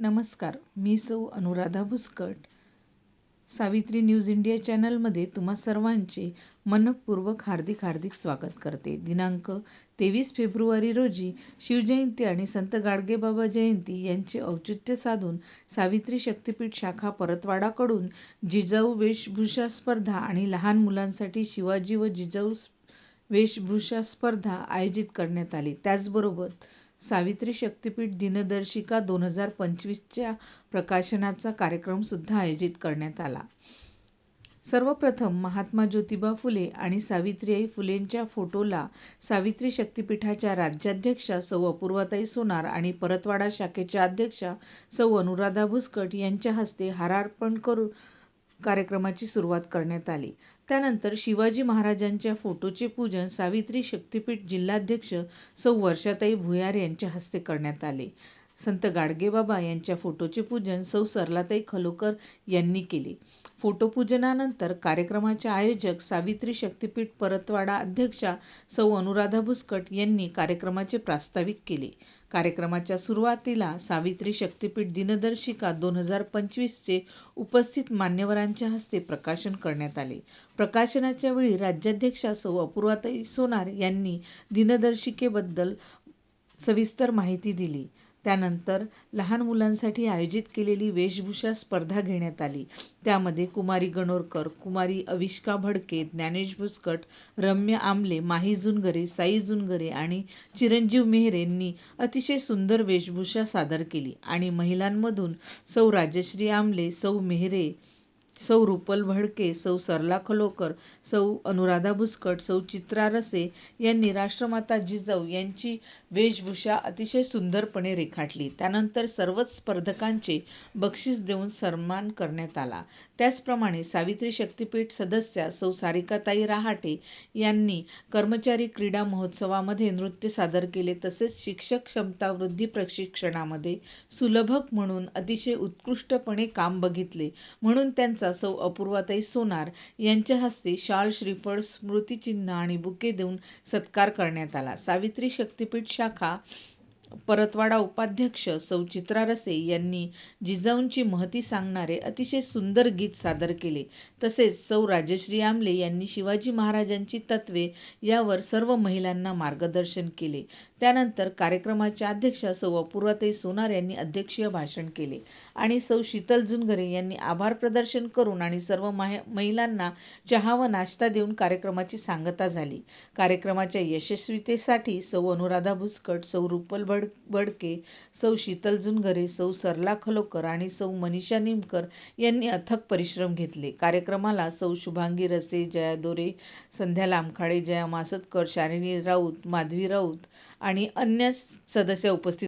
नमस्कार मी सौ अनुराधा भुसकट. सावित्री न्यूज इंडिया चॅनलमध्ये तुम्हा सर्वांचे मनपूर्वक हार्दिक हार्दिक स्वागत करते. दिनांक तेवीस फेब्रुवारी रोजी शिवजयंती आणि संत गाडगेबाबा जयंती यांचे औचित्य साधून सावित्री शक्तिपीठ शाखा परतवाडाकडून जिजाऊ वेशभूषा स्पर्धा आणि लहान मुलांसाठी शिवाजी व जिजाऊ वेशभूषा स्पर्धा आयोजित करण्यात आली. त्याचबरोबर सावित्री शक्तिपीठ दिनदर्शिका दोन हजार पंचवीसच्या प्रकाशनाचा कार्यक्रमसुद्धा आयोजित करण्यात आला. सर्वप्रथम महात्मा ज्योतिबा फुले आणि सावित्रीबाई फुलेंच्या फोटोला सावित्री शक्तिपीठाच्या राज्याध्यक्षा सौ अपूर्वाताई सोनार आणि परतवाडा शाखेच्या अध्यक्षा सौ अनुराधा भुसकट यांच्या हस्ते हारार्पण करून कार्यक्रमाची सुरुवात करण्यात आली. त्यानंतर शिवाजी महाराजांच्या फोटोचे पूजन सावित्री शक्तिपीठ जिल्हाध्यक्ष सौ वर्षाताई भुयार यांच्या हस्ते करण्यात आले. संत गाडगेबाबा यांच्या फोटोचे पूजन सौ सरलाताई खलोकर यांनी केले. फोटोपूजनानंतर कार्यक्रमाचे आयोजक सावित्री शक्तिपीठ परतवाडा अध्यक्षा सौ अनुराधा भुसकट यांनी कार्यक्रमाचे प्रास्ताविक केले. कार्यक्रमाच्या सुरुवातीला सावित्री शक्तिपीठ दिनदर्शिका दोन हजार पंचवीसचे उपस्थित मान्यवरांच्या हस्ते प्रकाशन करण्यात आले. प्रकाशनाच्या वेळी राज्याध्यक्षा सौ अपूर्वाताई सोनार यांनी दिनदर्शिकेबद्दल सविस्तर माहिती दिली. त्यानंतर लहान मुलांसाठी आयोजित केलेली वेशभूषा स्पर्धा घेण्यात आली. त्यामध्ये कुमारी गणोरकर कुमारी अविष्का भडके ज्ञानेश भुसकट रम्य आमले माही जुनगरे साई जुनगरे आणि चिरंजीव मेहरेंनी अतिशय सुंदर वेशभूषा सादर केली. आणि महिलांमधून सौ राजश्री आमले सौ मेहरे सौ रुपल भडके सौ सरला खलोकर सौ अनुराधा भुसकट सौ चित्रा रसे यांनी राष्ट्रमाता जिजाऊ यांची वेशभूषा अतिशय सुंदरपणे रेखाटली. त्यानंतर सर्वच स्पर्धकांचे बक्षीस देऊन सन्मान करण्यात आला. त्याचप्रमाणे सावित्री शक्तिपीठ सदस्या सौ सारिकाताई रहाटे यांनी कर्मचारी क्रीडा महोत्सवामध्ये नृत्य सादर केले. तसेच शिक्षक क्षमता वृद्धी प्रशिक्षणामध्ये सुलभक म्हणून अतिशय उत्कृष्टपणे काम बघितले. म्हणून त्यांचा सौ अपूर्वाताई सोनार यांच्या हस्ते शाल श्रीफळ स्मृतिचिन्ह आणि बुके देऊन सत्कार करण्यात आला. सावित्री शक्तिपीठ शाखा परतवाडा उपाध्यक्ष सौ. चित्रा रसे यांनी जिजाऊंची महती सांगणारे अतिशय सुंदर गीत सादर केले. तसेच सौ. राजश्री आमले यांनी शिवाजी महाराजांची तत्वे यावर सर्व महिलांना मार्गदर्शन केले. त्यानंतर कार्यक्रमाच्या अध्यक्षा सौ. अपूर्वाताई सोनार यांनी अध्यक्षीय भाषण केले आणि सौ. शीतल जुनगरे यांनी आभार प्रदर्शन करून आणि सर्व महिलांना चहा व नाश्ता देऊन कार्यक्रमाची सांगता झाली. कार्यक्रमाच्या यशस्वीतेसाठी सौ. अनुराधा भुसकट सौ. रुपल भड भडके सौ. शीतल जुनगरे सौ. सरला खलोकर आणि सौ. मनीषा निमकर यांनी अथक परिश्रम घेतले. कार्यक्रमाला सौ. शुभांगी रसे जया दोरे संध्या लामखाडे जया मासतकर शालिनी राऊत माधवी राऊत आणि अन्य सदस्य उपस्थित